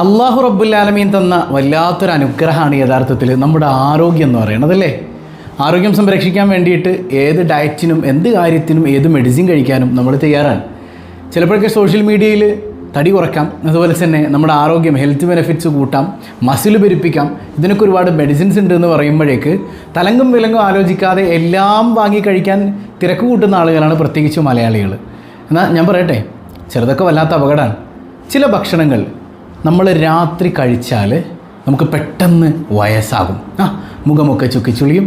അള്ളാഹു റബ്ബുല്ലാലമീൻ തന്ന വല്ലാത്തൊരു അനുഗ്രഹമാണ് യഥാർത്ഥത്തിൽ നമ്മുടെ ആരോഗ്യം എന്ന് പറയുന്നത് അല്ലേ? ആരോഗ്യം സംരക്ഷിക്കാൻ വേണ്ടിയിട്ട് ഏത് ഡയറ്റിനും എന്ത് കാര്യത്തിനും ഏത് മെഡിസിൻ കഴിക്കാനും നമ്മൾ തയ്യാറാണ്. ചിലപ്പോഴൊക്കെ സോഷ്യൽ മീഡിയയിൽ തടി കുറയ്ക്കാം അതുപോലെ തന്നെ നമ്മുടെ ആരോഗ്യം ഹെൽത്ത് ബെനിഫിറ്റ്സ് കൂട്ടാം മസിൽ പെരുപ്പിക്കാം ഇതിനൊക്കെ ഒരുപാട് മെഡിസിൻസ് ഉണ്ട് എന്ന് പറയുമ്പോഴേക്ക് തലങ്കും വിലങ്കും ആലോചിക്കാതെ എല്ലാം വാങ്ങി കഴിക്കാൻ തിരക്ക് കൂട്ടുന്ന ആളുകളാണ് പ്രത്യേകിച്ച് മലയാളികൾ. എന്നാൽ ഞാൻ പറയട്ടെ ചെറുതൊക്കെ വല്ലാത്ത അപകടമാണ്. ചില ഭക്ഷണങ്ങൾ നമ്മൾ രാത്രി കഴിച്ചാൽ നമുക്ക് പെട്ടെന്ന് വയസ്സാകും. ആ മുഖമൊക്കെ ചുക്കിച്ചുളിയും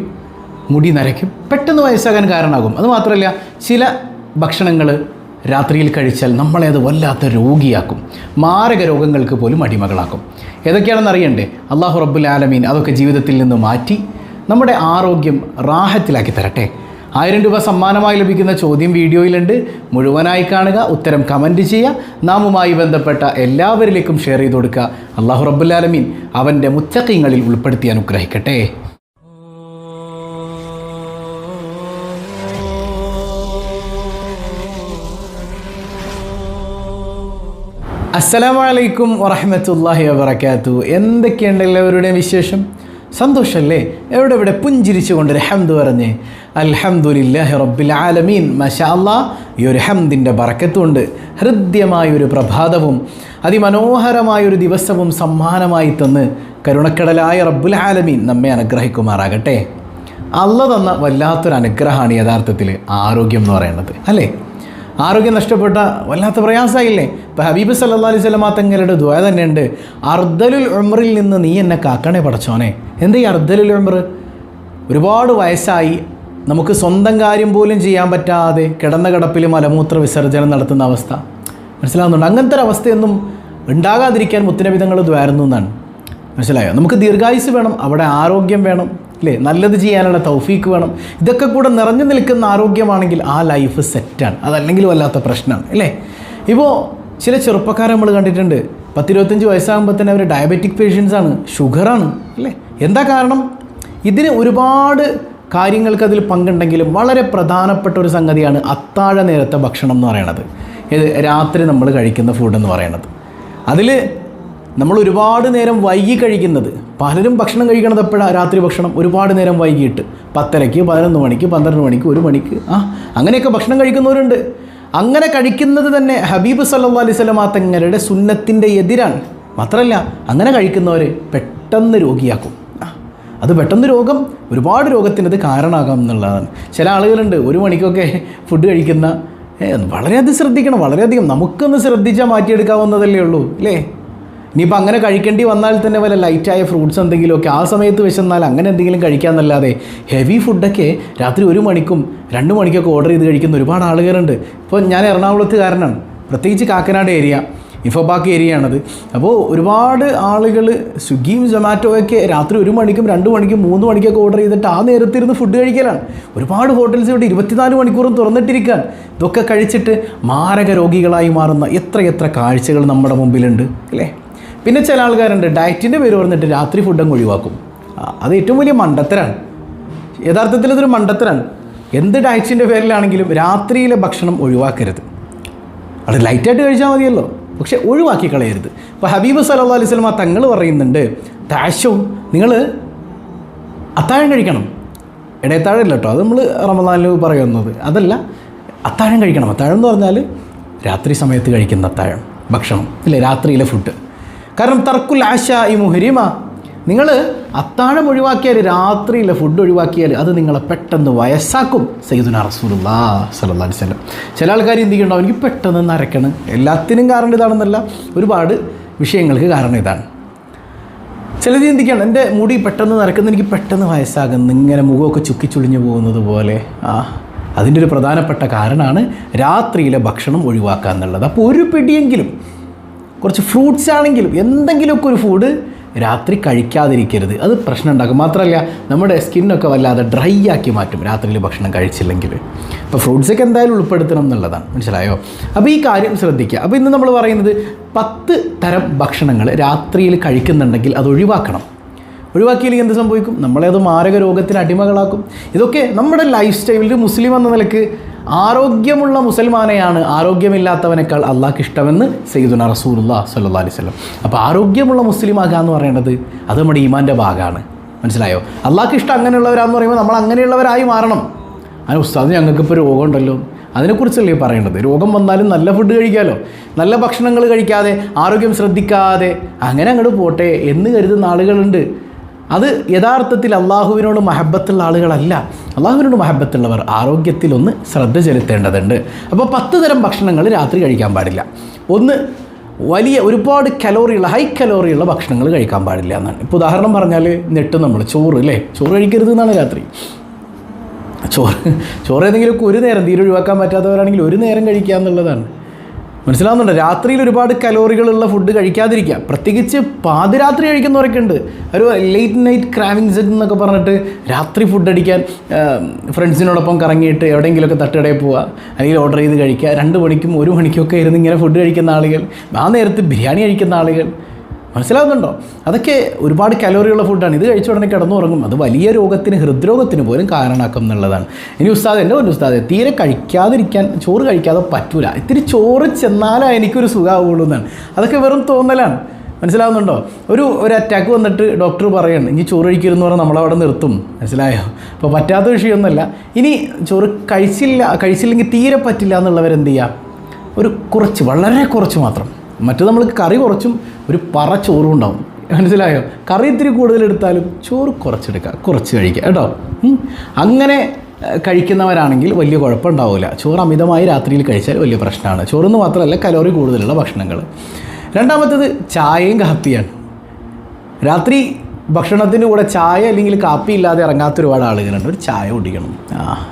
മുടി നരയ്ക്കും പെട്ടെന്ന് വയസ്സാകാൻ കാരണമാകും. അതുമാത്രമല്ല ചില ഭക്ഷണങ്ങൾ രാത്രിയിൽ കഴിച്ചാൽ നമ്മളെ അത് വല്ലാത്ത രോഗിയാക്കും. മാരക രോഗങ്ങൾക്ക് പോലും അടിമകളാക്കും. ഏതൊക്കെയാണെന്ന് അറിയണ്ടേ? അള്ളാഹു റബ്ബുൽ ആലമീൻ അതൊക്കെ ജീവിതത്തിൽ നിന്ന് മാറ്റി നമ്മുടെ ആരോഗ്യം റാഹത്തിലാക്കി തരട്ടെ. ആയിരം രൂപ സമ്മാനമായി ലഭിക്കുന്ന ചോദ്യം വീഡിയോയിലുണ്ട്. മുഴുവനായി കാണുക ഉത്തരം കമന്റ് ചെയ്യുക. നാമുമായി ബന്ധപ്പെട്ട എല്ലാവരിലേക്കും ഷെയർ ചെയ്ത് കൊടുക്കുക. അള്ളാഹു റബ്ബുല്ലാലമീൻ അവന്റെ മുത്തക്കീങ്ങളിൽ ഉൾപ്പെടുത്തി അനുഗ്രഹിക്കട്ടെ. അസ്സലാമലൈക്കും വറഹമത്തല്ലാഹി വബർക്കാത്തു എന്തൊക്കെയുണ്ട് എല്ലാവരുടെയും വിശേഷം? സന്തോഷമല്ലേ എവിടെ എവിടെ പുഞ്ചിരിച്ചുകൊണ്ട് ഒരു ഹംദ് പറഞ്ഞ്. അൽഹംദുലില്ലാഹി റബ്ബിൽ ആലമീൻ. മഷാ ഈ ഒരു ഹംദിന്റെ ബറക്കത്തുണ്ട്. ഹൃദ്യമായൊരു പ്രഭാതവും അതിമനോഹരമായൊരു ദിവസവും സമ്മാനമായി തന്ന് കരുണക്കടലായ റബ്ബുൽ ആലമീൻ നമ്മെ അനുഗ്രഹിക്കുമാറാകട്ടെ. അല്ല തന്ന വല്ലാത്തൊരു അനുഗ്രഹമാണ് യഥാർത്ഥത്തിൽ ആരോഗ്യം എന്ന് പറയുന്നത്. അല്ലേ? ആരോഗ്യം നഷ്ടപ്പെട്ട വല്ലാത്ത പ്രയാസമായില്ലേ? ഇപ്പം ഹബീബ് സല്ലാ അലൈഹി സ്വലമാ തങ്ങളുടെ ദ്വയ തന്നെയുണ്ട്. അർദ്ദലുൽ ഉമറിൽ നിന്ന് നീ എന്നെ കാക്കണേ പടച്ചോനെ. എന്താ ഈ അർദ്ധലിൽ ഉമർ ഒരുപാട് വയസ്സായി. നമുക്ക് സ്വന്തം കാര്യം പോലും ചെയ്യാൻ പറ്റാതെ കിടന്ന കിടപ്പിൽ മലമൂത്ര വിസർജനം നടത്തുന്ന അവസ്ഥ. മനസ്സിലാവുന്നുണ്ട്? അങ്ങനത്തെ ഒരു അവസ്ഥയൊന്നും ഉണ്ടാകാതിരിക്കാൻ മുത്തിനവിധങ്ങൾ ദ്വാരുന്നു എന്നാണ്. മനസ്സിലായോ? നമുക്ക് ദീർഘായുസ് വേണം അവിടെ ആരോഗ്യം വേണം അല്ലേ നല്ലത് ചെയ്യാനുള്ള തൗഫീക്ക് വേണം. ഇതൊക്കെ കൂടെ നിറഞ്ഞു നിൽക്കുന്ന ആരോഗ്യമാണെങ്കിൽ ആ ലൈഫ് സെറ്റാണ്. അതല്ലെങ്കിൽ വല്ലാത്ത പ്രശ്നമാണ് അല്ലേ ഇപ്പോൾ ചില ചെറുപ്പക്കാരെ നമ്മൾ കണ്ടിട്ടുണ്ട്. പത്തിരുപത്തഞ്ച് വയസ്സാകുമ്പോൾ തന്നെ അവർ ഡയബറ്റിക് പേഷ്യൻസ് ആണ്. ഷുഗറാണ് അല്ലേ? എന്താ കാരണം? ഇതിന് ഒരുപാട് കാര്യങ്ങൾക്ക് അതിൽ പങ്കുണ്ടെങ്കിലും വളരെ പ്രധാനപ്പെട്ട ഒരു സംഗതിയാണ് അത്താഴ നേരത്തെ ഭക്ഷണം എന്ന് പറയണത്. ഇത് രാത്രി നമ്മൾ കഴിക്കുന്ന ഫുഡ് എന്ന് പറയുന്നത് അതിൽ നമ്മൾ ഒരുപാട് നേരം വൈകി കഴിക്കുന്നത്. പലരും ഭക്ഷണം കഴിക്കണത് എപ്പോഴാണ് രാത്രി ഭക്ഷണം ഒരുപാട് നേരം വൈകിട്ട് പത്തരയ്ക്ക് പതിനൊന്ന് മണിക്ക് പന്ത്രണ്ട് മണിക്ക് ഒരു മണിക്ക് ആ അങ്ങനെയൊക്കെ ഭക്ഷണം കഴിക്കുന്നവരുണ്ട്. അങ്ങനെ കഴിക്കുന്നത് തന്നെ ഹബീബ് സല്ലാ അലൈഹി സ്വലമാ തങ്ങളുടെ സുന്നത്തിന്റെ എതിരാണ്. മാത്രമല്ല അങ്ങനെ കഴിക്കുന്നവർ പെട്ടെന്ന് രോഗിയാക്കും. അത് പെട്ടെന്ന് രോഗം ഒരുപാട് രോഗത്തിനത് കാരണമാകാം എന്നുള്ളതാണ്. ചില ആളുകളുണ്ട് ഒരു മണിക്കൊക്കെ ഫുഡ് കഴിക്കുന്ന വളരെയധികം ശ്രദ്ധിക്കണം വളരെയധികം നമുക്കൊന്ന് ശ്രദ്ധിച്ചാൽ മാറ്റിയെടുക്കാവുന്നതല്ലേ ഉള്ളൂ അല്ലേ? ഇനിയിപ്പോൾ അങ്ങനെ കഴിക്കേണ്ടി വന്നാൽ തന്നെ വല്ല ലൈറ്റായ ഫ്രൂട്ട്സ് എന്തെങ്കിലുമൊക്കെ ആ സമയത്ത് വിശന്നാൽ അങ്ങനെ എന്തെങ്കിലും കഴിക്കാമെന്നല്ലാതെ ഹെവി ഫുഡൊക്കെ രാത്രി ഒരു മണിക്കും രണ്ട് മണിക്കൊക്കെ ഓർഡർ ചെയ്ത് കഴിക്കുന്ന ഒരുപാട് ആളുകളുണ്ട്. ഇപ്പോൾ ഞാൻ എറണാകുളത്തുകാരനാണ് പ്രത്യേകിച്ച് കാക്കനാട് ഏരിയ ഇഫോബാക്ക് ഏരിയയാണത് അപ്പോൾ ഒരുപാട് ആളുകൾ സ്വിഗ്ഗിയും സൊമാറ്റോയൊക്കെ രാത്രി ഒരു മണിക്കും രണ്ട് മണിക്കും മൂന്ന് മണിക്കൊക്കെ ഓർഡർ ചെയ്തിട്ട് ആ നേരത്തിരുന്ന് ഫുഡ് കഴിക്കലാണ്. ഒരുപാട് ഹോട്ടൽസ് ഇവിടെ ഇരുപത്തിനാല് മണിക്കൂറും തുറന്നിട്ടിരിക്കാൻ ഇതൊക്കെ കഴിച്ചിട്ട് മാരക രോഗികളായി മാറുന്ന എത്ര എത്ര കാഴ്ചകൾ നമ്മുടെ മുമ്പിലുണ്ട് അല്ലേ? പിന്നെ ചില ആൾക്കാരുണ്ട് ഡയറ്റിന്റെ പേര് പറഞ്ഞിട്ട് രാത്രി ഫുഡ് അങ്ങ് ഒഴിവാക്കും. അത് ഏറ്റവും വലിയ മണ്ടത്തരാണ്. യഥാർത്ഥത്തിൽ ഇതൊരു മണ്ടത്തരാണ്. എന്ത് ഡയറ്റിന്റെ പേരിലാണെങ്കിലും രാത്രിയിലെ ഭക്ഷണം ഒഴിവാക്കരുത്. അത് ലൈറ്റായിട്ട് കഴിച്ചാൽ മതിയല്ലോ. പക്ഷെ ഒഴിവാക്കി കളയരുത്. ഇപ്പോൾ ഹബീബ് സല്ലാ അലൈഹി സ്വലമ തങ്ങൾ പറയുന്നുണ്ട് താശവും നിങ്ങൾ അത്താഴം കഴിക്കണം. ഇടയത്താഴമല്ല കേട്ടോ അത് നമ്മൾ റമദാനിൽ പറയുന്നത്. അതല്ല അത്താഴം കഴിക്കണം. അത്താഴം എന്ന് പറഞ്ഞാൽ രാത്രി സമയത്ത് കഴിക്കുന്ന അത്താഴം ഭക്ഷണം ഇല്ലേ രാത്രിയിലെ ഫുഡ് കാരണം തർക്കുൽ ആശ ഈ മുഹരിമ. നിങ്ങൾ അത്താഴം ഒഴിവാക്കിയാൽ രാത്രിയിലെ ഫുഡ് ഒഴിവാക്കിയാൽ അത് നിങ്ങളെ പെട്ടെന്ന് വയസ്സാക്കും. സയ്യിദുന റസൂലുല്ലാ അലൈഹി വസല്ലം. ചില ആൾക്കാർ എന്ത് ചെയ്യണ്ടോ എനിക്ക് പെട്ടെന്ന് നരക്കണം എല്ലാത്തിനും കാരണം ഇതാണെന്നല്ല. ഒരുപാട് വിഷയങ്ങൾക്ക് കാരണം ഇതാണ്. ചിലത് ചിന്തിക്കണം എന്റെ മുടി പെട്ടെന്ന് നരക്കുന്ന എനിക്ക് പെട്ടെന്ന് വയസ്സാകുന്നു ഇങ്ങനെ മുഖമൊക്കെ ചുക്കിച്ചുളിഞ്ഞു പോകുന്നത് പോലെ. ആ അതിന്റെ ഒരു പ്രധാനപ്പെട്ട കാരണമാണ് രാത്രിയിലെ ഭക്ഷണം ഒഴിവാക്കുക എന്നുള്ളത്. അപ്പോൾ ഒരു പിടിയെങ്കിലും കുറച്ച് ഫ്രൂട്ട്സ് ആണെങ്കിലും എന്തെങ്കിലുമൊക്കെ ഒരു ഫുഡ് രാത്രി കഴിക്കാതിരിക്കരുത്. അത് പ്രശ്നം ഉണ്ടാക്കും. മാത്രമല്ല നമ്മുടെ സ്കിന്നൊക്കെ വല്ലാതെ ഡ്രൈ ആക്കി മാറ്റും. രാത്രിയിൽ ഭക്ഷണം കഴിച്ചില്ലെങ്കിൽ. അപ്പോൾ ഫ്രൂട്ട്സൊക്കെ എന്തായാലും ഉൾപ്പെടുത്തണം എന്നുള്ളതാണ്. മനസ്സിലായോ? അപ്പോൾ ഈ കാര്യം ശ്രദ്ധിക്കുക. അപ്പോൾ ഇന്ന് നമ്മൾ പറയുന്നത് പത്ത് തരം ഭക്ഷണങ്ങൾ രാത്രിയിൽ കഴിക്കുന്നുണ്ടെങ്കിൽ അത് ഒഴിവാക്കണം. ഒഴിവാക്കിയില്ലെങ്കിൽ എന്ത് സംഭവിക്കും? നമ്മളെ അത് മാരക രോഗത്തിന് അടിമകളാക്കും. ഇതൊക്കെ നമ്മുടെ ലൈഫ് സ്റ്റൈലിൽ മുസ്ലിം എന്ന നിലയ്ക്ക് ആരോഗ്യമുള്ള മുസൽമാനെയാണ് ആരോഗ്യമില്ലാത്തവനേക്കാൾ അള്ളാഹ്ക്ക് ഇഷ്ടമെന്ന് സയ്യിദുന റസൂലുള്ള സല്ലാ അലൈഹി സ്വലം അപ്പോൾ ആരോഗ്യമുള്ള മുസ്ലിം ആകുക എന്ന് പറയേണ്ടത് അത് നമ്മുടെ ഈമാന്റെ ഭാഗമാണ് മനസ്സിലായോ? അള്ളാഹ്ക്ക് ഇഷ്ടം അങ്ങനെയുള്ളവരാന്ന് പറയുമ്പോൾ നമ്മൾ അങ്ങനെയുള്ളവരായി മാറണം. അതിന് ഉസ്താദ് ഞങ്ങൾക്കിപ്പോൾ രോഗമുണ്ടല്ലോ. അതിനെക്കുറിച്ചല്ലേ പറയേണ്ടത്? രോഗം വന്നാലും നല്ല ഫുഡ് കഴിക്കാമല്ലോ നല്ല ഭക്ഷണങ്ങൾ കഴിക്കാതെ ആരോഗ്യം ശ്രദ്ധിക്കാതെ അങ്ങനെ അങ്ങോട്ട് പോട്ടെ എന്ന് കരുതുന്ന ആളുകളുണ്ട്. അത് യഥാർത്ഥത്തിൽ അള്ളാഹുവിനോട് മഹബത്തുള്ള ആളുകളല്ല. അള്ളാഹുവിനോട് മഹബത്തുള്ളവർ. ആരോഗ്യത്തിലൊന്ന് ശ്രദ്ധ ചെലുത്തേണ്ടതുണ്ട്. അപ്പോൾ പത്ത് തരം ഭക്ഷണങ്ങൾ രാത്രി കഴിക്കാൻ പാടില്ല. ഒന്ന് വലിയ ഒരുപാട് കലോറിയുള്ള ഹൈ കലോറിയുള്ള ഭക്ഷണങ്ങൾ കഴിക്കാൻ പാടില്ല എന്നാണ്. ഇപ്പോൾ ഉദാഹരണം പറഞ്ഞാൽ നെട്ട് നമ്മൾ ചോറ് അല്ലേ? ചോറ് കഴിക്കരുത് എന്നാണ് രാത്രി. ചോറ് ചോറ് ഏതെങ്കിലും ഒരു നേരം തീരെ ഒഴിവാക്കാൻ പറ്റാത്തവരാണെങ്കിൽ ഒരു നേരം കഴിക്കുക എന്നുള്ളതാണ്. മനസ്സിലാവുന്നുണ്ട്. രാത്രിയിൽ ഒരുപാട് കലോറികളുള്ള ഫുഡ് കഴിക്കാതിരിക്കുക. പ്രത്യേകിച്ച് പാതിരാത്രി കഴിക്കുന്നവരൊക്കെ ഉണ്ട്. ഒരു ലേറ്റ് നൈറ്റ് ക്രാവിങ്സ് എന്നൊക്കെ പറഞ്ഞിട്ട് രാത്രി ഫുഡ് അടിക്കാൻ ഫ്രണ്ട്സിനോടൊപ്പം കറങ്ങിയിട്ട് എവിടെയെങ്കിലുമൊക്കെ തട്ടുകടയിൽ പോവുക അല്ലെങ്കിൽ ഓർഡർ ചെയ്ത് കഴിക്കുക. രണ്ട് മണിക്കും ഒരു മണിക്കൊക്കെ ഇരുന്ന് ഇങ്ങനെ ഫുഡ് കഴിക്കുന്ന ആളുകൾ ആ നേരത്ത് ബിരിയാണി കഴിക്കുന്ന ആളുകൾ മനസ്സിലാവുന്നുണ്ടോ? അതൊക്കെ ഒരുപാട് കലോറിയുള്ള ഫുഡാണ്. ഇത് കഴിച്ച ഉടനെ കിടന്നുറങ്ങും. അത് വലിയ രോഗത്തിന് ഹൃദ്രോഗത്തിന് പോലും കാരണമാക്കും എന്നുള്ളതാണ്. ഇനി ഉസ്താദ് എന്റെ ഒരു ഉസ്താദ് തീരെ കഴിക്കാതിരിക്കാൻ ചോറ് കഴിക്കാതെ പറ്റൂല. ഇത്തിരി ചോറ് ചെന്നാലേ എനിക്കൊരു സുഖമാവുള്ളൂ എന്നാണ്. അതൊക്കെ വെറും തോന്നലാണ്. മനസ്സിലാവുന്നുണ്ടോ? ഒരു ഒരു അറ്റാക്ക് വന്നിട്ട് ഡോക്ടർ പറയാണ് ഇനി ചോറ് കഴിക്കരുതെന്ന് പറഞ്ഞാൽ നമ്മളവിടെ നിർത്തും. മനസ്സിലായോ? അപ്പോൾ പറ്റാത്ത വിഷയമൊന്നുമല്ല. ഇനി ചോറ് കഴിച്ചില്ല കഴിച്ചില്ലെങ്കിൽ തീരെ പറ്റില്ല എന്നുള്ളവരെന്ത് ചെയ്യുക ഒരു കുറച്ച് വളരെ കുറച്ച് മാത്രം. മറ്റു നമ്മൾ കറി കുറച്ചും ഒരു പറ ചോറും ഉണ്ടാവും. മനസ്സിലായോ? കറി ഇത്തിരി കൂടുതൽ എടുത്താലും ചോറ് കുറച്ചെടുക്കുക കുറച്ച് കഴിക്കുക കേട്ടോ. അങ്ങനെ കഴിക്കുന്നവരാണെങ്കിൽ വലിയ കുഴപ്പമുണ്ടാവില്ല ചോറ് അമിതമായി രാത്രിയിൽ കഴിച്ചാൽ വലിയ പ്രശ്നമാണ്. ചോറെന്ന് മാത്രമല്ല കലോറി കൂടുതലുള്ള ഭക്ഷണങ്ങൾ രണ്ടാമത്തേത് ചായയും കാപ്പിയാണ്. രാത്രി ഭക്ഷണത്തിന്റെ കൂടെ ചായ അല്ലെങ്കിൽ കാപ്പി ഇല്ലാതെ ഇറങ്ങാത്ത ഒരുപാട് ആളുകളുണ്ട്. ഒരു ചായ കുടിക്കണം. ആ.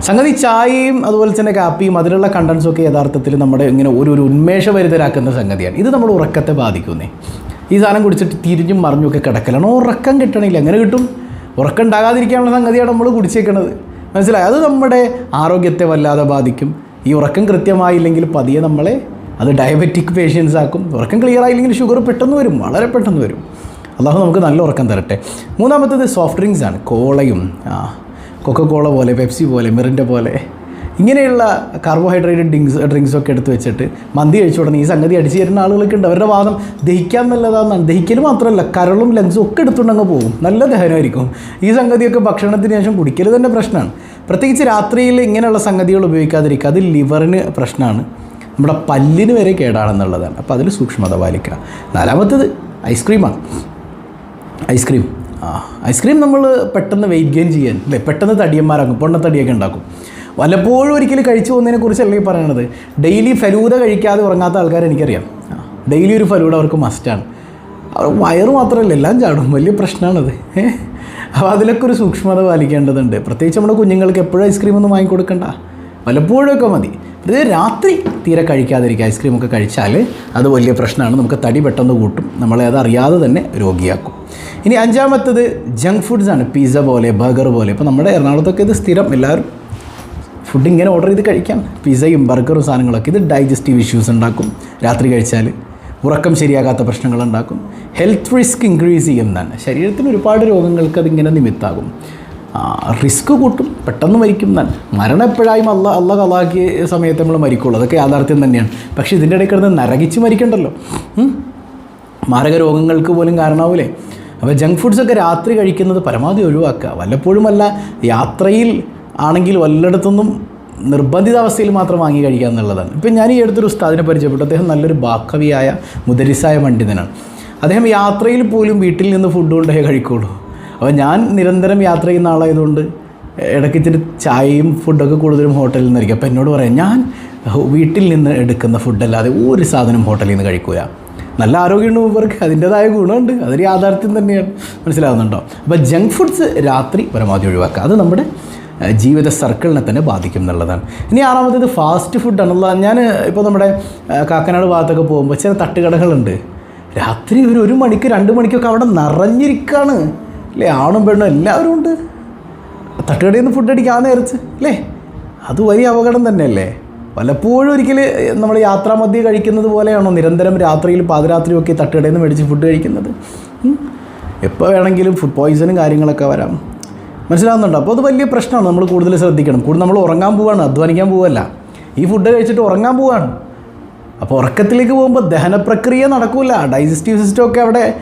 സംഗതി ചായയും അതുപോലെ തന്നെ കാപ്പിയും അതിലുള്ള കണ്ടൻസും ഒക്കെ യഥാർത്ഥത്തിൽ നമ്മുടെ ഇങ്ങനെ ഒരു ഒരു ഉന്മേഷഭരിതരാക്കുന്ന സംഗതിയാണ്. ഇത് നമ്മൾ ഉറക്കത്തെ ബാധിക്കുന്നേ. ഈ സാധനം കുടിച്ചിട്ട് തിരിഞ്ഞും മറിഞ്ഞൊക്കെ കിടക്കലാണ്. ഉറക്കം കിട്ടണില്ല. എങ്ങനെ കിട്ടും? ഉറക്കം ഉണ്ടാകാതിരിക്കാനുള്ള സംഗതിയാണ് നമ്മൾ കുടിച്ചേക്കണത്. മനസ്സിലായി? അത് നമ്മുടെ ആരോഗ്യത്തെ വല്ലാതെ ബാധിക്കും. ഈ ഉറക്കം കൃത്യമായില്ലെങ്കിൽ പതിയെ നമ്മളെ അത് ഡയബറ്റിക് പേഷ്യൻസ് ആക്കും. ഉറക്കം ക്ലിയർ ആയില്ലെങ്കിൽ ഷുഗർ പെട്ടെന്ന് വരും. വളരെ പെട്ടെന്ന് വരും. അള്ളാഹു നമുക്ക് നല്ല ഉറക്കം തരട്ടെ. മൂന്നാമത്തേത് സോഫ്റ്റ് ഡ്രിങ്ക്സ് ആണ്. കോളയും കൊക്കക്കോള പോലെ പെപ്സി പോലെ മിറിന്റെ പോലെ ഇങ്ങനെയുള്ള കാർബോഹൈഡ്രേറ്റ് ഡ്രിങ്ക്സ് ഡ്രിങ്ക്സൊക്കെ എടുത്ത് വെച്ചിട്ട് മന്തി കഴിച്ചു തുടങ്ങി ഈ സംഗതി അടിച്ചു തരുന്ന ആളുകളൊക്കെ ഉണ്ട്. അവരുടെ വാദം ദഹിക്കാൻ നല്ലതാണെന്നാണ് ദഹിക്കൽ മാത്രമല്ല കരളും ലങ്സും ഒക്കെ എടുത്തുകൊണ്ടങ്ങ് പോകും. നല്ല ദഹനമായിരിക്കും. ഈ സംഗതിയൊക്കെ ഭക്ഷണത്തിന് ശേഷം കുടിക്കൽ തന്നെ പ്രശ്നമാണ്. പ്രത്യേകിച്ച് രാത്രിയിൽ ഇങ്ങനെയുള്ള സംഗതികൾ ഉപയോഗിക്കാതിരിക്കുക. അത് ലിവറിന് പ്രശ്നമാണ്. നമ്മുടെ പല്ലിന് വരെ കേടാണെന്നുള്ളതാണ്. അപ്പോൾ അതിൽ സൂക്ഷ്മത പാലിക്കുക. നാലാമത്തത് ഐസ്ക്രീമാണ്. ഐസ്ക്രീം. ആ ഐസ്ക്രീം നമ്മൾ പെട്ടെന്ന് വെയിറ്റ് ഗെയിൻ ചെയ്യാൻ അല്ലേ? പെട്ടെന്ന് തടിയന്മാരാക്കും പൊണ്ണ തടിയൊക്കെ ഉണ്ടാക്കും. വല്ലപ്പോഴും ഒരിക്കലും കഴിച്ചു പോകുന്നതിനെ കുറിച്ചല്ലേ പറയണത്? ഡെയിലി ഫലൂത കഴിക്കാതെ ഉറങ്ങാത്ത ആൾക്കാർ എനിക്കറിയാം. ഡെയിലി ഒരു ഫലൂദ അവർക്ക് മസ്റ്റാണ് വയറ് മാത്രമല്ല എല്ലാം ചാടും. വലിയ പ്രശ്നമാണത്. അപ്പോൾ അതിലൊക്കെ ഒരു സൂക്ഷ്മത പാലിക്കേണ്ടതുണ്ട്. പ്രത്യേകിച്ച് നമ്മുടെ കുഞ്ഞുങ്ങൾക്ക് എപ്പോഴും ഐസ്ക്രീം ഒന്നും വാങ്ങിക്കൊടുക്കണ്ട വല്ലപ്പോഴൊക്കെ മതി. പ്രത്യേകിച്ച് രാത്രി തീരെ കഴിക്കാതിരിക്കുക ഐസ്ക്രീമൊക്കെ കഴിച്ചാൽ അത് വലിയ പ്രശ്നമാണ്. നമുക്ക് തടി പെട്ടെന്ന് കൂട്ടും. നമ്മളെ അത് അറിയാതെ തന്നെ രോഗിയാക്കും. ഇനി അഞ്ചാമത്തത് ജങ്ക് ഫുഡ്സ് ആണ്. പിസ്സ പോലെ ബർഗർ പോലെ. ഇപ്പോൾ നമ്മുടെ എറണാകുളത്തൊക്കെ ഇത് സ്ഥിരം എല്ലാവരും ഫുഡ് ഇങ്ങനെ ഓർഡർ ചെയ്ത് കഴിക്കാം. പിസ്സയും ബർഗറും സാധനങ്ങളൊക്കെ ഇത് ഡൈജസ്റ്റീവ് ഇഷ്യൂസ് ഉണ്ടാക്കും. രാത്രി കഴിച്ചാൽ ഉറക്കം ശരിയാകാത്ത പ്രശ്നങ്ങൾ ഉണ്ടാക്കും. ഹെൽത്ത് റിസ്ക് ഇൻക്രീസ് ചെയ്യുന്നതാണ് ശരീരത്തിന് ഒരുപാട് രോഗങ്ങൾക്ക് അതിങ്ങനെ നിമിത്താകും. റിസ്ക് കൂട്ടും പെട്ടെന്ന് മരിക്കും എന്നാണ്. മരണം എപ്പോഴായും അല്ല അല്ല കലാക്കിയ സമയത്ത് നമ്മൾ മരിക്കുള്ളൂ. അതൊക്കെ യാഥാർത്ഥ്യം തന്നെയാണ്. പക്ഷേ ഇതിന്റെ ഇടയിൽ കിടന്ന് നരകിച്ച് മരിക്കണ്ടല്ലോ. മാരക രോഗങ്ങൾക്ക് പോലും കാരണമാവൂലേ? അപ്പോൾ ജങ്ക് ഫുഡ്സൊക്കെ രാത്രി കഴിക്കുന്നത് പരമാവധി ഒഴിവാക്കുക. വല്ലപ്പോഴുമല്ല യാത്രയിൽ ആണെങ്കിൽ വല്ലയിടത്തുനിന്നും നിർബന്ധിത അവസ്ഥയിൽ മാത്രം വാങ്ങി കഴിക്കുക എന്നുള്ളതാണ്. ഇപ്പം ഞാൻ ഈ അടുത്തൊരു ഉസ്താദിനെ പരിചയപ്പെട്ടു. അദ്ദേഹം നല്ലൊരു ബാക്കവിയായ മുദരിസായ പണ്ഡിതനാണ്. അദ്ദേഹം യാത്രയിൽ പോലും വീട്ടിൽ നിന്ന് ഫുഡ് കൊണ്ടേ കഴിക്കുള്ളൂ. അപ്പോൾ ഞാൻ നിരന്തരം യാത്ര ചെയ്യുന്ന ആളായതുകൊണ്ട് ഇടയ്ക്ക് ഇച്ചിരി ചായയും ഫുഡൊക്കെ കൂടുതലും ഹോട്ടലിൽ നിന്നായിരിക്കും. അപ്പോൾ എന്നോട് പറയാം ഞാൻ വീട്ടിൽ നിന്ന് എടുക്കുന്ന ഫുഡല്ലാതെ ഒരു സാധനം ഹോട്ടലിൽ നിന്ന് കഴിക്കൂല. നല്ല ആരോഗ്യമുണ്ട് ഇവർക്ക് അതിന്റെതായ ഗുണമുണ്ട്. അതൊരു യാഥാർത്ഥ്യം തന്നെയാണ്. മനസ്സിലാകുന്നുണ്ടോ അപ്പോൾ ജങ്ക് ഫുഡ്സ് രാത്രി പരമാവധി ഒഴിവാക്കുക. അത് നമ്മുടെ ജീവിത സർക്കിളിനെ തന്നെ ബാധിക്കും എന്നുള്ളതാണ്. ഇനി ആറാമത്തേത് ഫാസ്റ്റ് ഫുഡാണുള്ള ഞാൻ ഇപ്പോൾ നമ്മുടെ കാക്കനാട് ഭാഗത്തൊക്കെ പോകുമ്പോൾ ചില തട്ടുകടകളുണ്ട്. രാത്രി ഒരു ഒരു മണിക്ക് രണ്ട് മണിക്കൊക്കെ അവിടെ നിറഞ്ഞിരിക്കുകയാണ് അല്ലേ? ആണും പെണ്ണും എല്ലാവരും ഉണ്ട്. തട്ടുകടയിൽ നിന്ന് ഫുഡ് അടിക്കാൻ നേരത്ത് അല്ലേ? അത് വലിയ അപകടം തന്നെയല്ലേ? വല്ലപ്പോഴും ഒരിക്കൽ നമ്മൾ യാത്രാമധ്യേ കഴിക്കുന്നത് പോലെയാണോ? നിരന്തരം രാത്രിയിൽ പാതിരാത്രിയൊക്കെ തട്ടുകടയിൽ നിന്ന് മേടിച്ച് ഫുഡ് കഴിക്കുന്നത്? എപ്പോൾ വേണമെങ്കിലും ഫുഡ് പോയിസണും കാര്യങ്ങളൊക്കെ വരാം. മനസ്സിലാകുന്നുണ്ട് അപ്പോൾ അത് വലിയ പ്രശ്നമാണ് നമ്മൾ കൂടുതൽ ശ്രദ്ധിക്കണം. കൂടുതൽ നമ്മൾ ഉറങ്ങാൻ പോവാണ്. അധ്വാനിക്കാൻ പോവല്ല. ഈ ഫുഡ് കഴിച്ചിട്ട് ഉറങ്ങാൻ പോവാണ്. അപ്പോൾ ഉറക്കത്തിലേക്ക് പോകുമ്പോൾ ദഹന പ്രക്രിയ നടക്കില്ല ഡൈജസ്റ്റീവ് സിസ്റ്റം ഒക്കെ അവിടെ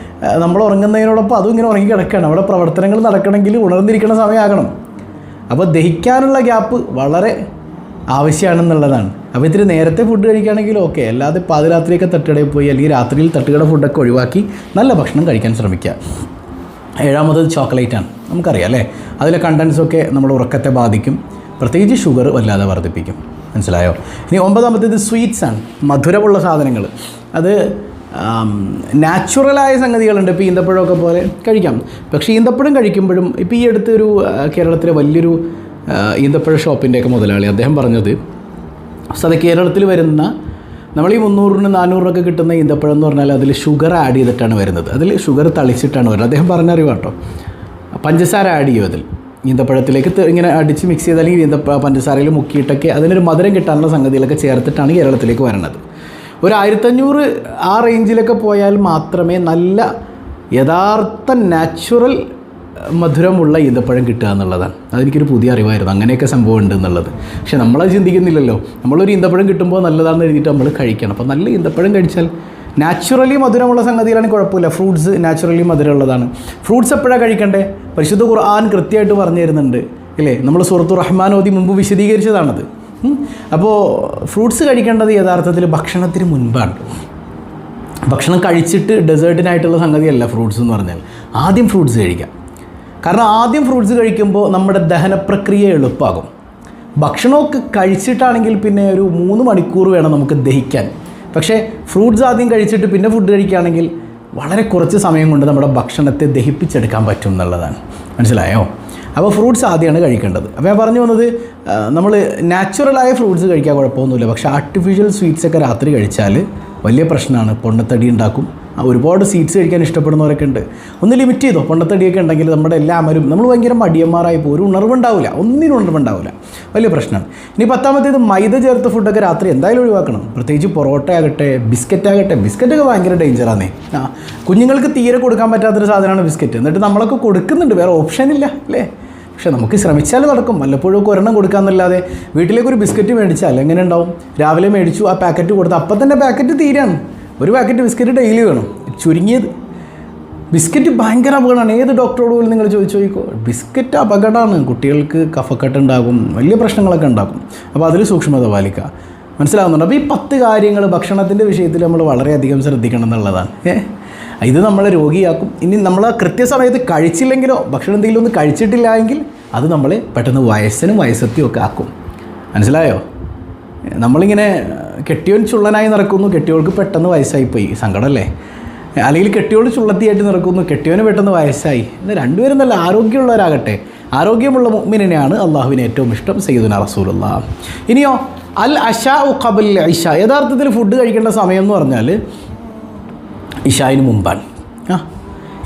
നമ്മൾ ഉറങ്ങുന്നതിനോടൊപ്പം അതും ഇങ്ങനെ ഉറങ്ങി കിടക്കുകയാണ് അവിടെ പ്രവർത്തനങ്ങൾ നടക്കണമെങ്കിൽ ഉണർന്നിരിക്കുന്ന സമയമാകണം. അപ്പോൾ ദഹിക്കാനുള്ള ഗ്യാപ്പ് വളരെ ആവശ്യമാണെന്നുള്ളതാണ് അപ്പോൾ ഇത്തിരി നേരത്തെ ഫുഡ് കഴിക്കുകയാണെങ്കിൽ ഓക്കെ അല്ലാതെ പാതിരാത്രിയൊക്കെ തട്ടുകടയിൽ പോയി അല്ലെങ്കിൽ രാത്രിയിൽ തട്ടുകട ഫുഡൊക്കെ ഒഴിവാക്കി നല്ല ഭക്ഷണം കഴിക്കാൻ ശ്രമിക്കുക. ഏഴാമത് ചോക്ലേറ്റാണ് നമുക്കറിയാം അല്ലേ? അതിലെ കണ്ടൻസൊക്കെ നമ്മുടെ ഉറക്കത്തെ ബാധിക്കും. പ്രത്യേകിച്ച് ഷുഗർ വല്ലാതെ വർദ്ധിപ്പിക്കും. മനസ്സിലായോ? ഇനി ഒമ്പതാമത്തേത് സ്വീറ്റ്സ് ആണ്. മധുരമുള്ള സാധനങ്ങൾ. അത് നാച്ചുറലായ സംഗതികളുണ്ട്. ഇപ്പോൾ ഈന്തപ്പഴമൊക്കെ പോലെ കഴിക്കാം. പക്ഷേ ഈന്തപ്പഴം കഴിക്കുമ്പോഴും ഇപ്പോൾ ഈ അടുത്തൊരു കേരളത്തിലെ വലിയൊരു ഈന്തപ്പഴ ഷോപ്പിന്റെയൊക്കെ മുതലാളി. അദ്ദേഹം പറഞ്ഞത് അത് കേരളത്തിൽ വരുന്ന നമ്മൾ ഈ മുന്നൂറിന് നാനൂറിനൊക്കെ കിട്ടുന്ന ഈന്തപ്പഴം എന്ന് പറഞ്ഞാൽ അതിൽ ഷുഗർ ആഡ് ചെയ്തിട്ടാണ് വരുന്നത്. അതിൽ ഷുഗർ തളിച്ചിട്ടാണ് വരുന്നത്. അദ്ദേഹം പറഞ്ഞ അറിവാട്ടോ പഞ്ചസാര ആഡ് ചെയ്യും അതിൽ. ഈന്തപ്പഴത്തിലേക്ക് ഇങ്ങനെ അടിച്ച് മിക്സ് ചെയ്ത് അല്ലെങ്കിൽ ഈന്ത പഞ്ചസാരയിൽ മുക്കിയിട്ടൊക്കെ അതിനൊരു മധുരം കിട്ടാനുള്ള സംഗതികളൊക്കെ ചേർത്തിട്ടാണ് കേരളത്തിലേക്ക് വരുന്നത് ഒരു ആയിരത്തഞ്ഞൂറ് ആ റേഞ്ചിലൊക്കെ പോയാൽ മാത്രമേ നല്ല യഥാർത്ഥ നാച്ചുറൽ മധുരമുള്ള ഈന്തപ്പഴം കിട്ടുക എന്നുള്ളതാണ്. അതെനിക്കൊരു പുതിയ അറിവായിരുന്നു. അങ്ങനെയൊക്കെ സംഭവം ഉണ്ട് എന്നുള്ളത്. പക്ഷെ നമ്മളത് ചിന്തിക്കുന്നില്ലല്ലോ. നമ്മളൊരു ഈന്തപ്പഴം കിട്ടുമ്പോൾ നല്ലതാണെന്ന് എഴുതിയിട്ട് നമ്മൾ കഴിക്കണം. അപ്പോൾ നല്ല ഈന്തപ്പഴം കഴിച്ചാൽ നാച്ചുറലി മധുരമുള്ള സംഗതിയിലാണെങ്കിൽ കുഴപ്പമില്ല. Fruits naturally മധുരമുള്ളതാണ്. ഫ്രൂട്ട്സ് എപ്പോഴാണ് കഴിക്കണ്ടേ? പരിശുദ്ധ ഖുർആൻ കൃത്യമായിട്ട് പറഞ്ഞു തരുന്നുണ്ട്. ഇല്ലേ? നമ്മൾ സുഹൃത്തു റഹ്മാൻ ഓതി മുമ്പ് വിശദീകരിച്ചതാണത്. അപ്പോൾ ഫ്രൂട്ട്സ് കഴിക്കേണ്ടത് യഥാർത്ഥത്തിൽ ഭക്ഷണത്തിന് മുൻപാണ്. ഭക്ഷണം കഴിച്ചിട്ട് ഡെസേർട്ടിനായിട്ടുള്ള സംഗതിയല്ല ഫ്രൂട്ട്സ് എന്ന് പറഞ്ഞാൽ. ആദ്യം ഫ്രൂട്ട്സ് കഴിക്കാം. കാരണം ആദ്യം ഫ്രൂട്ട്സ് കഴിക്കുമ്പോൾ നമ്മുടെ ദഹന പ്രക്രിയ എളുപ്പമാകും ഭക്ഷണമൊക്കെ കഴിച്ചിട്ടാണെങ്കിൽ പിന്നെ ഒരു മൂന്ന് മണിക്കൂർ വേണം നമുക്ക് ദഹിക്കാൻ. പക്ഷേ ഫ്രൂട്ട്സ് ആദ്യം കഴിച്ചിട്ട് പിന്നെ ഫുഡ് കഴിക്കുകയാണെങ്കിൽ വളരെ കുറച്ച് സമയം കൊണ്ട് നമ്മുടെ ഭക്ഷണത്തെ ദഹിപ്പിച്ചെടുക്കാൻ പറ്റും എന്നുള്ളതാണ്. മനസ്സിലായോ? അപ്പോൾ ഫ്രൂട്ട്സ് ആദ്യമാണ് കഴിക്കേണ്ടത്. അപ്പോൾ ഞാൻ പറഞ്ഞു വന്നത് നമ്മൾ നാച്ചുറലായ ഫ്രൂട്ട്സ് കഴിക്കാൻ കുഴപ്പമൊന്നുമില്ല. പക്ഷേ ആർട്ടിഫിഷ്യൽ സ്വീറ്റ്സ് ഒക്കെ രാത്രി കഴിച്ചാൽ വലിയ പ്രശ്നമാണ്. പൊണ്ണത്തടി ഉണ്ടാക്കും. ഒരുപാട് സീറ്റ്സ് കഴിക്കാൻ ഇഷ്ടപ്പെടുന്നവരൊക്കെ ഉണ്ട്. ഒന്ന് ലിമിറ്റ് ചെയ്തോ? പൊണ്ണത്തടിയൊക്കെ ഉണ്ടെങ്കിൽ നമ്മുടെ എല്ലാവരും നമ്മൾ ഭയങ്കര മടിയന്മാരായി പോകും ഒരു ഉണർവുണ്ടാവില്ല. ഒന്നിനും ഉണർവുണ്ടാവില്ല. വലിയ പ്രശ്നമാണ്. ഇനി പത്താമത്തേത് മൈദ ചേർത്ത ഫുഡൊക്കെ രാത്രി എന്തായാലും ഒഴിവാക്കണം. പ്രത്യേകിച്ച് പൊറോട്ട ആകട്ടെ ബിസ്ക്കറ്റ് ആകട്ടെ. ബിസ്ക്കറ്റൊക്കെ ഭയങ്കര ഡേഞ്ചറാണേ ആ കുഞ്ഞുങ്ങൾക്ക് തീരെ കൊടുക്കാൻ പറ്റാത്തൊരു സാധനമാണ് ബിസ്ക്കറ്റ് എന്നിട്ട് നമ്മളൊക്കെ കൊടുക്കുന്നുണ്ട്. വേറെ ഓപ്ഷൻ ഇല്ല അല്ലേ? പക്ഷെ നമുക്ക് ശ്രമിച്ചാൽ നടക്കും. വല്ലപ്പോഴും ഒക്കെ ഒരെണ്ണം കൊടുക്കാമെന്നല്ലാതെ വീട്ടിലേക്ക് ഒരു ബിസ്ക്കറ്റ് മേടിച്ചാൽ എങ്ങനെ ഉണ്ടാവും? രാവിലെ മേടിച്ചു ആ പാക്കറ്റ് കൊടുത്ത്. അപ്പം തന്നെ പാക്കറ്റ് തീരാണ്. ഒരു പാക്കറ്റ് ബിസ്ക്കറ്റ് ഡെയിലി വേണം. ചുരുങ്ങിയത് ബിസ്ക്കറ്റ് ഭയങ്കര അപകടമാണ്. ഏത് ഡോക്ടറോട് പോലും നിങ്ങൾ ചോദിച്ചു ചോദിക്കോ ബിസ്ക്കറ്റ് അപകടമാണ് കുട്ടികൾക്ക് കഫക്കെട്ട് ഉണ്ടാകും വലിയ പ്രശ്നങ്ങളൊക്കെ ഉണ്ടാക്കും അപ്പോൾ അതിൽ സൂക്ഷ്മത പാലിക്കുക മനസ്സിലാവുന്നുണ്ട്? അപ്പോൾ ഈ പത്ത് കാര്യങ്ങൾ ഭക്ഷണത്തിന്റെ വിഷയത്തിൽ നമ്മൾ വളരെയധികം ശ്രദ്ധിക്കണം എന്നുള്ളതാണ്. ഏഹ് ഇത് നമ്മളെ രോഗിയാക്കും. ഇനി നമ്മൾ കൃത്യസമയത്ത് കഴിച്ചില്ലെങ്കിലോ ഭക്ഷണം എന്തെങ്കിലും ഒന്ന് കഴിച്ചിട്ടില്ല എങ്കിൽ അത് നമ്മളെ പെട്ടെന്ന് വയസ്സിനും വയസ്സത്തിയും ഒക്കെ ആക്കും. മനസ്സിലായോ? നമ്മളിങ്ങനെ കെട്ടിയോൻ ചുള്ളനായി നടക്കുന്നു കെട്ടിയോൾക്ക് പെട്ടെന്ന് വയസ്സായിപ്പോയി. സങ്കടമല്ലേ? അല്ലെങ്കിൽ കെട്ടിയോൾ ചുള്ളത്തിയായിട്ട് നടക്കുന്നു കെട്ടിയോന് പെട്ടെന്ന് വയസ്സായി. ഇത് രണ്ടുപേരും നല്ല ആരോഗ്യമുള്ളവരാകട്ടെ. ആരോഗ്യമുള്ള മുഗ്മിനെയാണ് അള്ളാഹുവിന് ഏറ്റവും ഇഷ്ടം സയ്യിദുന റസൂലുള്ള ഇനിയോ അൽ അഷാ ഉ ഖബൽ ഇഷ. യഥാർത്ഥത്തിൽ ഫുഡ് കഴിക്കേണ്ട സമയം എന്ന് പറഞ്ഞാൽ ഇഷായിന് മുമ്പാണ്. ആ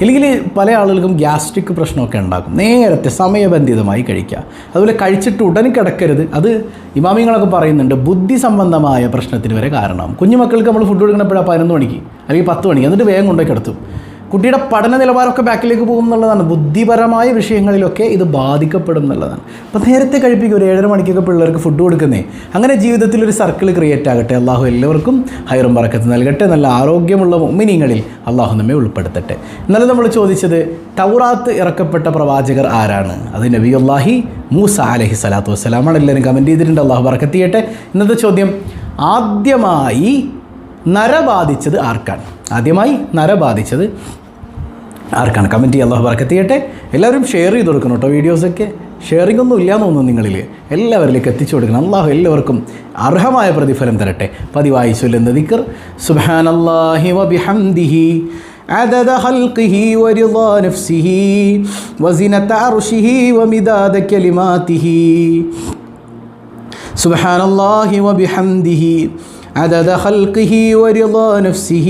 ഇല്ലെങ്കിൽ പല ആളുകൾക്കും ഗ്യാസ്ട്രിക് പ്രശ്നമൊക്കെ ഉണ്ടാക്കും. നേരത്തെ സമയബന്ധിതമായി കഴിക്കുക. അതുപോലെ കഴിച്ചിട്ട് ഉടൻ കിടക്കരുത്. അത് ഇമാമിങ്ങളൊക്കെ പറയുന്നുണ്ട് ബുദ്ധി സംബന്ധമായ പ്രശ്നത്തിന് വരെ കാരണമാകും കുഞ്ഞുമക്കൾക്ക് നമ്മൾ ഫുഡ് കൊടുക്കണപ്പോഴാണ് പതിനൊന്ന് മണിക്ക് അല്ലെങ്കിൽ പത്ത് മണിക്ക് എന്നിട്ട് വേഗം കൊണ്ടുപോയി കിടത്തും. കുട്ടിയുടെ പഠന നിലവാരമൊക്കെ ബാക്കിലേക്ക് പോകും എന്നുള്ളതാണ്. ബുദ്ധിപരമായ വിഷയങ്ങളിലൊക്കെ ഇത് ബാധിക്കപ്പെടും എന്നുള്ളതാണ്. അപ്പോൾ നേരത്തെ കഴിപ്പിക്കും ഒരു ഏഴര മണിക്കൊക്കെ പിള്ളേർക്ക് ഫുഡ് കൊടുക്കുന്നേ. അങ്ങനെ ജീവിതത്തിൽ ഒരു സർക്കിൾ ക്രിയേറ്റ് ആകട്ടെ. അള്ളാഹു എല്ലാവർക്കും ഹൈറും പറക്കത്ത് നൽകട്ടെ. നല്ല ആരോഗ്യമുള്ള മിനിങ്ങളിൽ അള്ളാഹു നമ്മെ ഉൾപ്പെടുത്തട്ടെ. ഇന്നലെ നമ്മൾ ചോദിച്ചത് തൗറാത്ത് ഇറക്കപ്പെട്ട പ്രവാചകർ ആരാണ്? അത് നബി അള്ളാഹി മൂസ അലഹി സ്വലാത്തു വസ്സലാമാണ്. എല്ലാവരും കമന്റ് ചെയ്തിട്ടുണ്ട്. അള്ളാഹു പറക്കത്തിയട്ടെ ഇന്നത്തെ ചോദ്യം ആദ്യമായി നര ബാധിച്ചത് ആർക്കാണ്? ആദ്യമായി നര ബാധിച്ചത് ആർക്കാണ് കമൻറ്റ് ചെയ്യുക അള്ളാഹു ബർക്കത്ത് ചെയ്യട്ടെ എല്ലാവരും ഷെയർ ചെയ്ത് കൊടുക്കണം കേട്ടോ വീഡിയോസൊക്കെ ഷെയറിംഗ് ഒന്നും ഇല്ലാന്ന് തോന്നുന്നു നിങ്ങളിൽ എല്ലാവരിലേക്ക് എത്തിച്ചു കൊടുക്കണം അള്ളാഹു എല്ലാവർക്കും അർഹമായ പ്രതിഫലം തരട്ടെ പതിവായി ചൊല്ലുന്ന ദിക്കർ സുബാനല്ലാഹി വബിഹംദിഹി عدد خلقه ورضا نفسه وزنة عرشه ومداد كلماته سبحان الله وبحمده عدد خلقه ورضا نفسه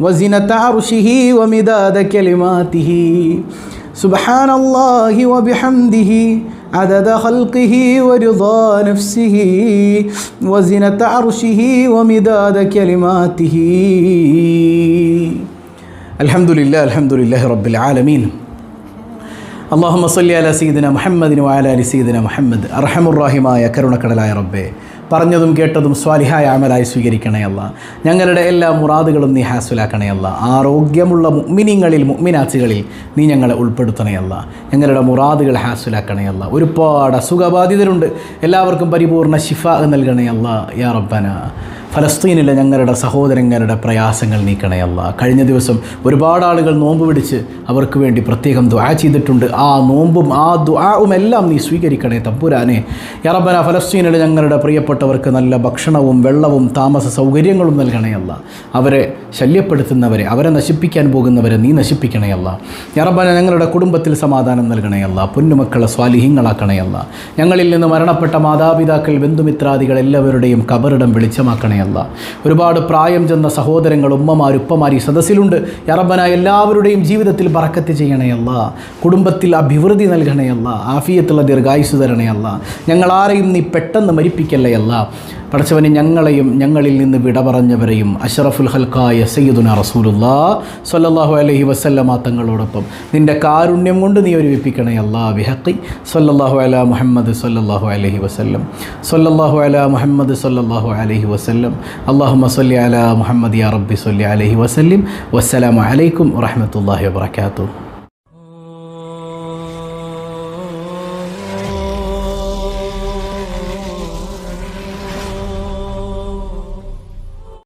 وزنة عرشه ومداد كلماته سبحان الله وبحمده عدد خلقه ورضا نفسه وزنة عرشه ومداد كلماته الحمد لله الحمد لله رب العالمين അള്ളാഹുമ്മ സല്ലി അല സീദന മുഹമ്മദിന് വാല അലി സീദന മുഹമ്മദ് അർഹമുറാഹിമായ കരുണക്കടലായ റബ്ബേ പറഞ്ഞതും കേട്ടതും സ്വാലിഹായ അമലായി സ്വീകരിക്കണേ അല്ല. ഞങ്ങളുടെ എല്ലാ മുറാദുകളും നീ ഹാസുലാക്കണേ അല്ല. ആരോഗ്യമുള്ള മുഅ്മിനീങ്ങളിൽ മുഅ്മിനാത്തുകളിൽ നീ ഞങ്ങളെ ഉൾപ്പെടുത്തണേ അല്ല. ഞങ്ങളുടെ മുറാദുകൾ ഹാസുലാക്കണേ അല്ല. ഒരുപാട് അസുഖബാധിതരുണ്ട്. എല്ലാവർക്കും പരിപൂർണ ശിഫ നൽകണേ അല്ല. യാ റബ്ബന. ഫലസ്തീനിലെ ഞങ്ങളുടെ സഹോദരങ്ങളുടെ പ്രയാസങ്ങൾ നീക്കണയല്ല കഴിഞ്ഞ ദിവസം ഒരുപാട് ആളുകൾ നോമ്പ് പിടിച്ച് അവർക്ക് വേണ്ടി പ്രത്യേകം ദുആ ചെയ്തിട്ടുണ്ട്. ആ നോമ്പും ആ ദുആവും എല്ലാം നീ സ്വീകരിക്കണേ തമ്പുരാനെ. യറബന ഫലസ്തീനിലെ ഞങ്ങളുടെ പ്രിയപ്പെട്ടവർക്ക് നല്ല ഭക്ഷണവും വെള്ളവും താമസ സൗകര്യങ്ങളും നൽകണയല്ല അവരെ ശല്യപ്പെടുത്തുന്നവരെ അവരെ നശിപ്പിക്കാൻ പോകുന്നവരെ നീ നശിപ്പിക്കണയല്ല യറബന ഞങ്ങളുടെ കുടുംബത്തിൽ സമാധാനം നൽകണയല്ല പൊന്നുമക്കളെ സ്വാലിഹ്യങ്ങളാക്കണയല്ല ഞങ്ങളിൽ നിന്ന് മരണപ്പെട്ട മാതാപിതാക്കൾ ബന്ധുമിത്രാദികൾ എല്ലാവരുടെയും കബറിടം വെളിച്ചമാക്കണയല്ല ഒരുപാട് പ്രായം ചെന്ന സഹോദരങ്ങൾ ഉമ്മമാർ ഉപ്പമാർ ഈ സദസ്സിലുണ്ട്. യറബന എല്ലാവരുടെയും ജീവിതത്തിൽ പറക്കത്ത് ചെയ്യണയല്ല കുടുംബത്തിൽ അഭിവൃദ്ധി നൽകണയല്ല ആഫിയത്തുള്ള ദീർഘായുസ് തരണയല്ല ഞങ്ങളാരെയും നീ പെട്ടെന്ന് മരിപ്പിക്കല്ലയല്ല പഠിച്ചവന് ഞങ്ങളെയും ഞങ്ങളിൽ നിന്ന് വിട പറഞ്ഞവരെയും അഷറഫുൽ ഹൽക്കായ സയ്യിദുന റസൂലുള്ള സ്വല്ലല്ലാഹു അലൈഹി വസല്ലമ തങ്ങളോടൊപ്പം. നിന്റെ കാരുണ്യം കൊണ്ട് നീ ഒരുവിപ്പിക്കണേ അല്ലാ ബിഹഖി. സ്വല്ലല്ലാഹു അല മുഹമ്മദ് സ്വല്ലല്ലാഹു അലൈഹി വസല്ലം. സ്വല്ലല്ലാഹു അല മുഹമ്മദ് സ്വല്ലല്ലാഹു അലൈഹി വസല്ലം. അല്ലാഹുമ്മ സ്വല്ലി അല മുഹമ്മദ് യാ റബ്ബി സല്ലി അലഹി വസല്ലിം. വസ്സലാമലൈക്കും വറഹ്മത്തുള്ളാഹി വബറകാതുഹു.